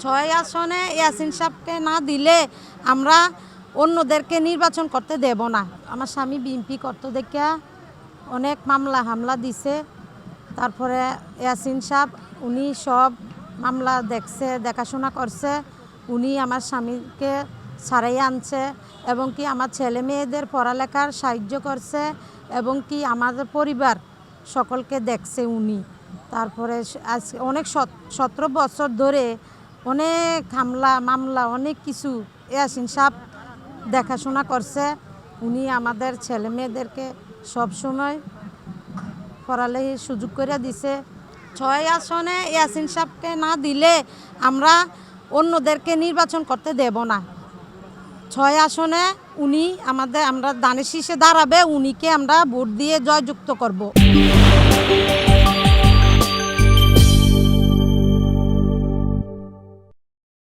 ছয় আসনে ইয়াসিন সাহেবকে না দিলে আমরা অন্যদেরকে নির্বাচন করতে দেব না। আমার স্বামী বিএমপি করতে দেখা অনেক মামলা হামলা দিছে। তারপরে ইয়াসিন সাহেব, উনি সব মামলা দেখছে, দেখাশোনা করছে। উনি আমার স্বামীকে ছাড়াই আনছে এবং কি আমার ছেলে মেয়েদের পড়ালেখার সাহায্য করছে এবং কি আমাদের পরিবার সকলকে দেখছে উনি। তারপরে আজ অনেক সত- সতেরো বছর ধরে অনেক হামলা, মামলা, অনেক কিছু। ইয়াসিন সাহেব দেখাশোনা করছে। উনি আমাদের ছেলে মেয়েদেরকে সবসময় পড়ালেখার সুযোগ করে দিছে। ছয় আসনে ইয়াসিন সাহেবকে না দিলে আমরা অন্যদেরকে নির্বাচন করতে দেব না। ছয় আসনে উনি আমাদের, আমরা দানের শীষে দাঁড়াবে, উনিকে আমরা ভোট দিয়ে জয়যুক্ত করব।